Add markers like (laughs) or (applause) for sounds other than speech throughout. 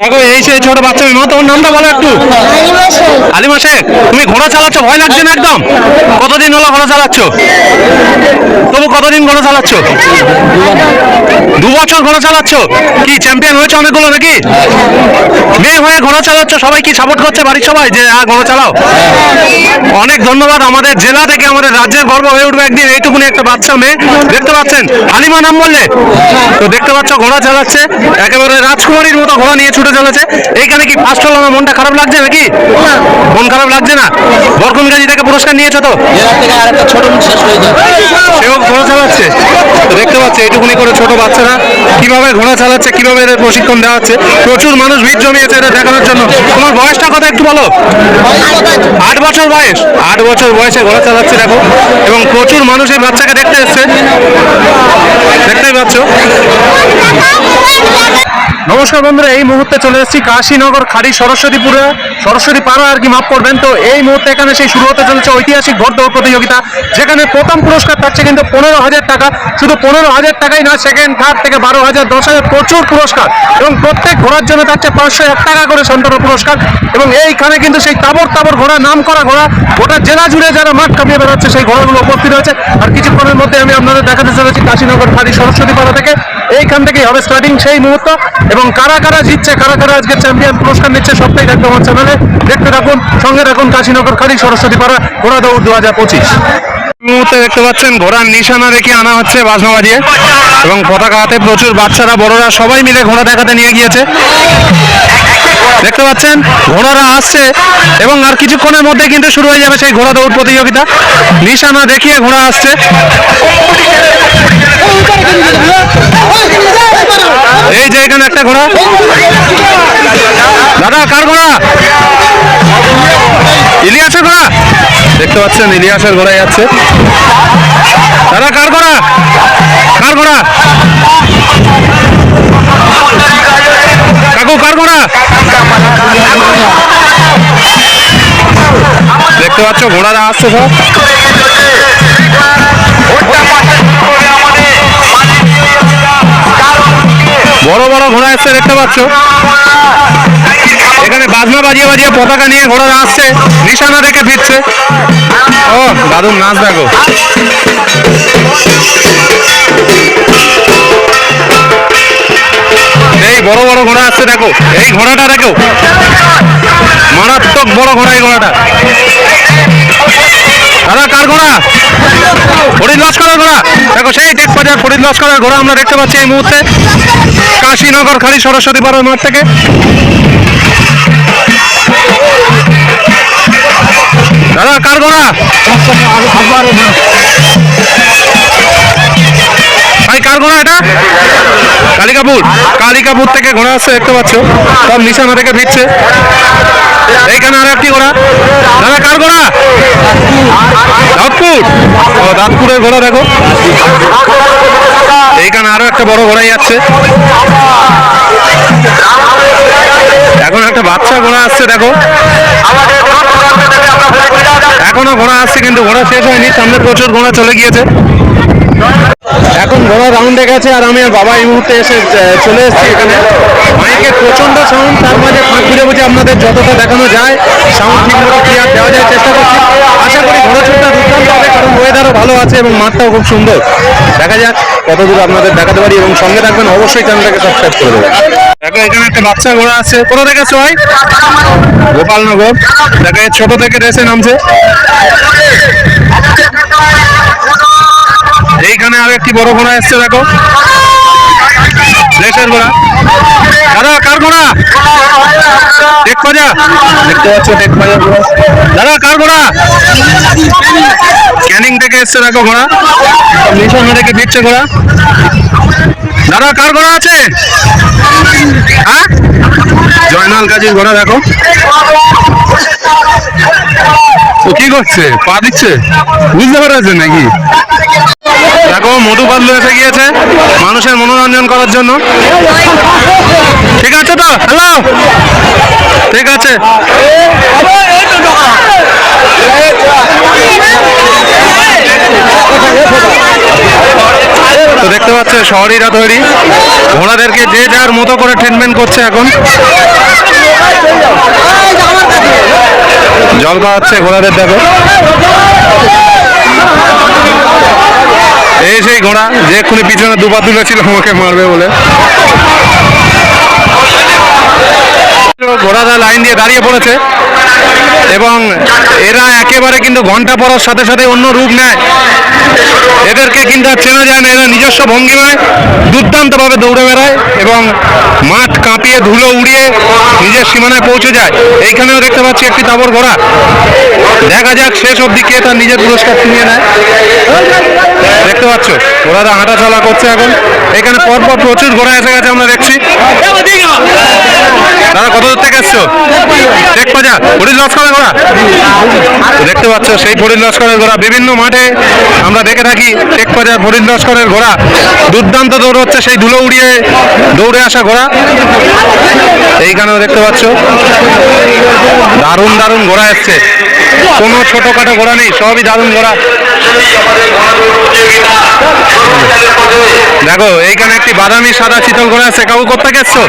দেখো শেখ, তুমি ঘোড়া চালাচ্ছ? ভয় না হলো ঘোড়া চালাচ্ছ? তবু কতদিন ঘোড়া দু বছর ঘোড়া চালাচ্ছ? কি চ্যাম্পিয়ন হয়েছে অনেকগুলো নাকি? মেয়ে হয়ে ঘোড়া চালাচ্ছ? সবাই কি সাপোর্ট করছে বাড়ির সবাই যে হ্যাঁ ঘোড়া চালাও অনেক ধন্যবাদ আমাদের জেলা থেকে, আমাদের রাজ্যের গর্ব হয়ে উঠবে একদিন। এইটুকুনি একটা বাচ্চা মেয়ে। দেখতে পাচ্ছেন? হালিমা নাম বললে? তো দেখতে পাচ্ছ, ঘোড়া চালাচ্ছে। একেবারে রাজকুমারীর মতো ঘোড়া নিয়ে ছুটে চলেছে। এইখানে কি ফার্স্ট হলো? না মনটা খারাপ লাগছে নাকি? মন খারাপ লাগছে না? বরকুন গাজী থেকে পুরস্কার নিয়েছো তো? সেও ঘোড়া চালাচ্ছে। তো দেখতে পাচ্ছে এইটুকুনি করে ছোট বাচ্চারা কীভাবে ঘোড়া চালাচ্ছে কীভাবে এদের প্রশিক্ষণ দেওয়া হচ্ছে? প্রচুর মানুষ ভিড় জমিয়েছে এটা দেখানোর জন্য। তোমার বয়সটা কত একটু বলো। আট বছর বয়স। আট বছর বয়সে ঘোড়া চালাচ্ছে দেখো। এবং প্রচুর মানুষ এই বাচ্চাকে দেখতে এসছে। পাচ্ছ নমস্কার বন্ধুরা, এই মুহূর্তে চলে এসেছি কাশীনগর খাড়ি সরস্বতীপুরে। সরস্বতী পাড়া আর কি মাফ করবেন? তো এই মুহূর্তে এখানে সেই শুরু হতে চলেছে ঐতিহাসিক ভোট দৌড় প্রতিযোগিতা, যেখানে প্রথম পুরস্কার থাকছে কিন্তু পনেরো হাজার টাকা। শুধু পনেরো হাজার টাকাই না সেকেন্ড থার্ড থেকে বারো হাজার, দশ হাজার প্রচুর পুরস্কার। এবং প্রত্যেক ঘোড়ার জন্য থাকছে পাঁচশো এক টাকা করে সন্তান পুরস্কার। এবং এইখানে কিন্তু সেই তাবর তাবর ঘোড়া নাম করা ঘোড়া, গোটা জেলা জুড়ে যারা মাঠ কাঁপিয়ে বেড়াচ্ছে, সেই ঘোড়াগুলো উপস্থিত হয়েছে। আর কিছুক্ষণের মধ্যে আমি আপনাদের দেখাতে চলেছি কাশীনগর খাড়ি সরস্বতী পাড়া থেকে এইখান থেকেই হবে স্টার্টিং সেই মুহূর্ত। এবং কারা কারা জিতছে, কারা কারা আজকে চ্যাম্পিয়ন পুরস্কার নিচ্ছে সবটাই দেখবে আমার চ্যানেলে দেখতে থাকুন, সঙ্গে রাখুন কাশীনগর খালি সরস্বতী পাড়া ঘোড়া দৌড় দু হাজার পঁচিশ মুহূর্তে দেখতে পাচ্ছেন, ঘোড়ার নিশানা রেখে আনা হচ্ছে বাজনা বাজিয়ে। এবং পতাকা হাতে প্রচুর বাচ্চারা, বড়রা সবাই মিলে ঘোড়া দেখাতে নিয়ে গিয়েছে। দেখতে পাচ্ছেন, ঘোড়ারা আসছে এবং আর কিছুক্ষণের মধ্যে কিন্তু শুরু হয়ে যাবে সেই ঘোড়া দৌড় প্রতিযোগিতা। নিশানা দেখিয়ে ঘোড়া আসছে। এই যে এখানে একটা ঘোড়া? দাদা, কার ঘোড়া? ইলিয়াসের ঘোড়া? দেখতে পাচ্ছেন, ইলিয়াসের ঘোড়াই যাচ্ছে। দাদা, কার ঘোড়া? কার ঘোড়া? কাকু, কার ঘোড়া? দেখতে পাচ্ছ ঘোড়ারা আসছে সব। বড় বড় ঘোড়া এসছে, দেখতে পাচ্ছ? এখানে বাজনা বাজিয়ে বাজিয়ে পতাকা নিয়ে ঘোড়ারা আসছে, নিশানা রেখে ফিরছে। ও দারুণ নাচ দেখো। এই বড় বড় ঘোড়া আসছে, দেখো। এই ঘোড়াটা দেখো। মারাত্মক বড় ঘোড়া এই ঘোড়াটা। দাদা, কার ঘোড়া? ফরিদ লস্করের ঘোড়া। দেখো, সেই টেক বাজার ফরিদ লস্করের ঘোড়া আমরা দেখতে পাচ্ছি এই মুহূর্তে। কাশীনগর, খালি সরস্বতী পাড়ার মাঠ থেকে। দাদা, কার ঘোড়া? কালিকাপুর। কালিকাপুর থেকে ঘোড়া আসছে দেখতে পাচ্ছ? সব নিশানা থেকে ফিরছে এইখানে আর একটি ঘোড়া? দাদা কার ঘোড়া? দাঁতপুর। ও দাঁতপুরের ঘোড়া দেখো। এইখানে আরও একটা বড় ঘোড়াই যাচ্ছে এখন একটা বাচ্চা ঘোড়া আসছে দেখো। এখনও ঘোড়া আসছে কিন্তু ঘোড়া শেষ হয়নি। সামনে প্রচুর ঘোড়া চলে গিয়েছে। এখন ঘোড়া রাউন্ডে গেছে আর আমি আর বাবা এই মুহূর্তে এসে চলে এসেছি এখানে। মাইকের প্রচণ্ড সাউন্ড তার মাঝে ফাঁক ঘুরে বুঝে আপনাদের যতটা দেখানো যায় সাউন্ড ঠিক মতো ক্লিয়ার দেওয়া যায় চেষ্টা করছি। আশা করি ঘোড়া ছুটটা দুর্দান্ত হবে, কারণ ওয়েদারও ভালো আছে এবং মাঠটাও খুব সুন্দর। দেখা যাক কতদূর আপনাদের দেখাতে পারি এবং সঙ্গে থাকবেন, অবশ্যই চ্যানেলটাকে সাবস্ক্রাইব করে দেবেন। দেখো, এখানে একটা বাচ্চা ঘোড়া আছে। কোথা থেকে ভাই? গোপালনগর। দেখো ছোট থেকে রেসে নামছে। এইখানে আর একটি বড় ঘোড়া এসছে, দেখো। দেশের ঘোড়া। দাদা, কার ঘোড়া? টেক বাজা দেখতে পাচ্ছ টেক ঘোড়া। দাদা, কার ঘোড়া? ক্যানিং থেকে এসছে, দেখো ঘোড়া। নিশানা থেকে দিচ্ছে ঘোড়া। দাদা, কার ঘোড়া আছে? হ্যাঁ? জয়নাল গাজীর ঘোড়া, দেখো। ও কি করছে? পা দিচ্ছে? বুঝতে পারছে নাকি? দেখো, মধু পাতলু এসে গিয়েছে মানুষের মনোরঞ্জন করার জন্য। ঠিক আছে তো? হ্যালো ঠিক আছে। তো দেখতে পাচ্ছে, শহরিরা তৈরি। ঘোড়াদেরকে যে যার মতো করে ট্রিটমেন্ট করছে এখন। জল খাওয়াচ্ছে ঘোড়াদের দেখো। এই সেই ঘোড়া, যে এক্ষুনি পিছনে দুবার তুলেছিল আমাকে মারবে বলে। ঘোড়াটা লাইন দিয়ে দাঁড়িয়ে পড়েছে। এবং এরা একেবারে কিন্তু ঘণ্টা পড়ার সাথে সাথে অন্য রূপ নেয়। এদেরকে কিন্তু আর চেনা যায় না, এরা নিজস্ব ভঙ্গিমায় দুর্দান্তভাবে দৌড়ে বেড়ায় এবং মাঠ কাঁপিয়ে ধুলো উড়িয়ে নিজের সীমানায় পৌঁছে যায়। এইখানেও দেখতে পাচ্ছি একটি তাবর ঘোড়া। দেখা যাক শেষ অবধি কে তার নিজের পুরস্কার ছিনিয়ে নেয়। দেখতে পাচ্ছ ঘোড়ারা হাঁটা চলা করছে এখন। এখানে পরপর প্রচুর ঘোড়া এসে গেছে, আমরা দেখছি। দাদা কত দূর থেকে এসছো টেক ফরিদ লস্করের ঘোড়া দেখতে পাচ্ছ, সেই হরিণ লস্করের ঘোড়া বিভিন্ন মাঠে আমরা দেখে থাকি, টেক বাজার হরিণ লস্করের ঘোড়া দুর্দান্ত দৌড় হচ্ছে সেই ধুলো উড়িয়ে দৌড়ে আসা ঘোড়া এইখানেও দেখতে পাচ্ছ, দারুণ দারুণ ঘোড়া এসছে। কোনো ছোটখাটো ঘোড়া নেই, সবই দারুণ ঘোড়া দেখো, এইখানে একটি বাদামি, সাদা চিতল ঘোড়া আছে। কাকু করতে গেছো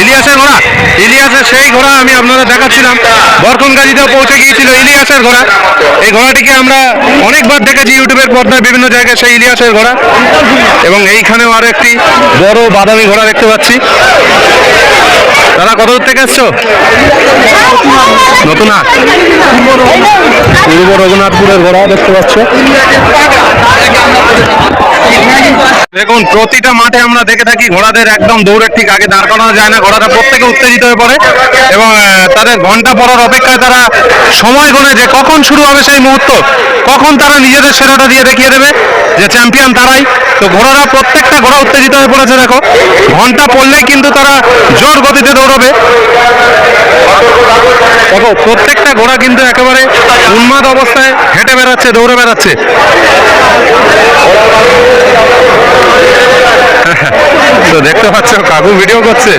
ইলিয়াসের ঘোড়া? ইলিয়াসের সেই ঘোড়া আমি আপনারা দেখাচ্ছিলাম। বরকনগাজিতেও পৌঁছে গিয়েছিল ইলিয়াসের ঘোড়া। এই ঘোড়াটিকে আমরা অনেকবার দেখেছি ইউটিউবের পর্দায়, বিভিন্ন জায়গায় সেই ইলিয়াসের ঘোড়া। এবং এইখানেও আরও একটি বড় বাদামি ঘোড়া দেখতে পাচ্ছি। দাদা কত দূর থেকে এসছো নতুন পূর্ব রঘুনাথপুরের ঘোড়া দেখতে পাচ্ছ। দেখুন, প্রতিটা মাঠে আমরা দেখে থাকি ঘোড়াদের একদম দৌড়ের ঠিক আগে দাঁড় করানো যায় না ঘোড়াটা প্রত্যেকে উত্তেজিত হয়ে পড়ে এবং তাদের ঘণ্টা পড়ার অপেক্ষায় তারা সময় গোনে যে কখন শুরু হবে সেই মুহূর্ত, কখন তারা নিজেদের সেরাটা দিয়ে দেখিয়ে দেবে যে চ্যাম্পিয়ন তারাই। তো ঘোড়ারা প্রত্যেকটা ঘোড়া উত্তেজিত হয়ে পড়েছে, দেখো। ঘণ্টা পড়লেই কিন্তু তারা জোর গতিতে দৌড়বে। দেখো, প্রত্যেকটা ঘোড়া কিন্তু একেবারে উন্মাদ অবস্থায় হেঁটে বেড়াচ্ছে, দৌড়ে বেড়াচ্ছে। তো দেখতে পাচ্ছ, কাকু ভিডিও করছে।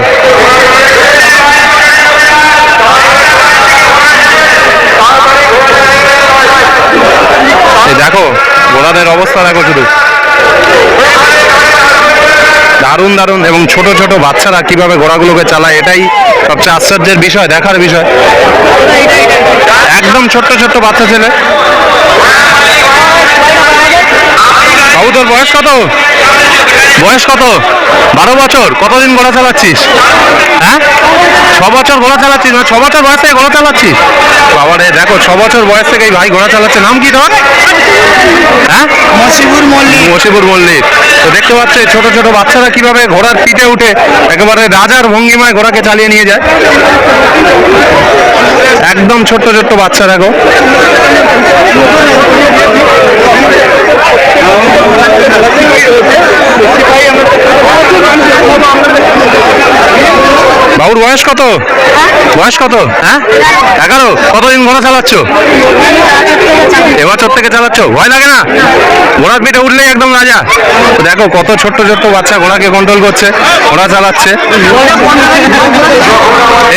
দেখো ঘোড়াদের অবস্থা দেখো শুধু। দারুণ দারুণ, এবং ছোট ছোট বাচ্চারা কীভাবে ঘোড়াগুলোকে চালায়, এটাই সবচেয়ে আশ্চর্যের বিষয়, দেখার বিষয়। একদম ছোট্ট ছোট্ট বাচ্চা ছেলে। বাবু, তোর বয়স কত? বয়স কত? বারো বছর। কতদিন ঘোড়া চালাচ্ছিস? হ্যাঁ? ছ বছর ঘোড়া চালাচ্ছিস? না ছ বছর বয়স থেকে ঘোড়া চালাচ্ছিস? বাবারে দেখো ছ বছর বয়স থেকে এই ভাই ঘোড়া চালাচ্ছে। নাম কি তোর? হ্যাঁ? মসিবুর মল্লিক। মসিবুর মল্লিক। তো দেখতে পাচ্ছে ছোট ছোট বাচ্চারা কীভাবে ঘোড়ার পিঠে উঠে একেবারে রাজার ভঙ্গিমায় ঘোড়াকে চালিয়ে নিয়ে যায়। একদম ছোট্ট ছোট্ট বাচ্চা দেখো (laughs) (laughs) বাবুর বয়স কত? বয়স কত? হ্যাঁ? এগারো? কতদিন ঘোড়া চালাচ্ছ? এবছর থেকে চালাচ্ছ? ভয় লাগে না? ঘোড়ার পিঠে উঠলেই একদম রাজা। দেখো কত ছোট্ট ছোট্ট বাচ্চা ঘোড়াকে কন্ট্রোল করছে, ঘোড়া চালাচ্ছে।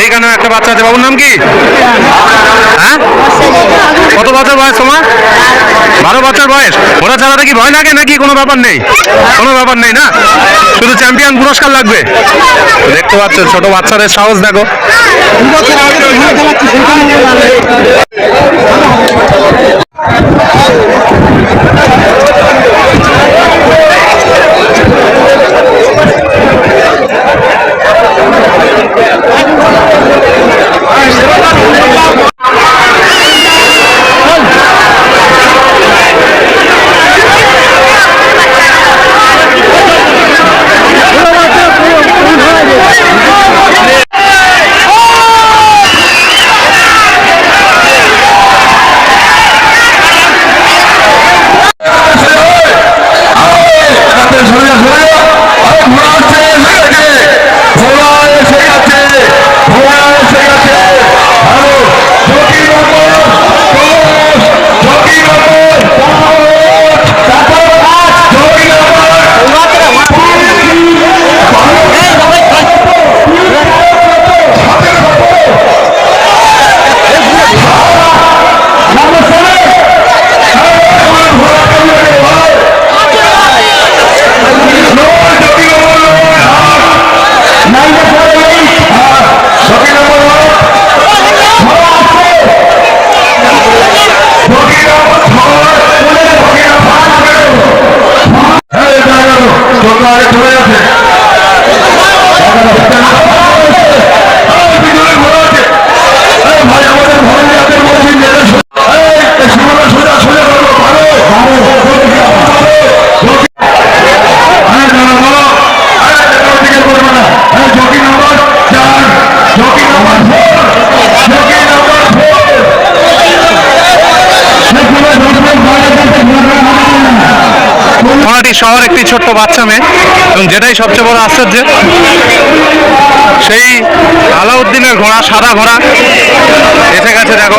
এইখানে একটা বাচ্চা আছে। বাবুর নাম কি? হ্যাঁ? কত বছর বয়স তোমার? বারো বছর বয়স। ঘোড়া চালাতে কি ভয় লাগে নাকি? কোনো ব্যাপার নেই। কোনো ব্যাপার নেই না? শুধু চ্যাম্পিয়ন পুরস্কার লাগবে। দেখতে পাচ্ছ ছোট বছরের সাহস দেখো। নলহাটি শহর একটি ছোট্ট বাচ্চা মেয়ে এবং যেটাই সবচেয়ে বড় আশ্চর্য, সেই আলাউদ্দিনের ঘোড়া, সাদা ঘোড়া, এসে গেছে দেখো।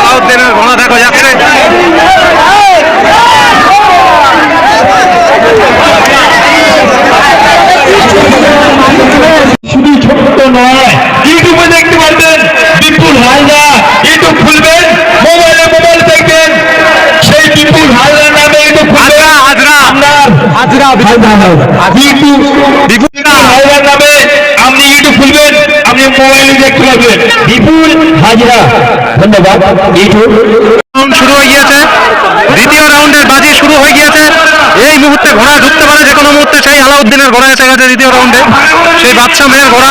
আলাউদ্দিনের ঘোড়া দেখো যাচ্ছে। আপনি ধন্যবাদ। শুরু হয়ে গিয়েছে। দ্বিতীয় রাউন্ডের বাজি শুরু হয়ে গিয়েছে। এই মুহূর্তে ঘোড়া ঢুকতে পারে যে কোনো মুহূর্তে। সেই আলাউদ্দিনের ঘোড়া এসে গেছে দ্বিতীয় রাউন্ডে সেই বাচ্চা মেয়ের ঘোড়া।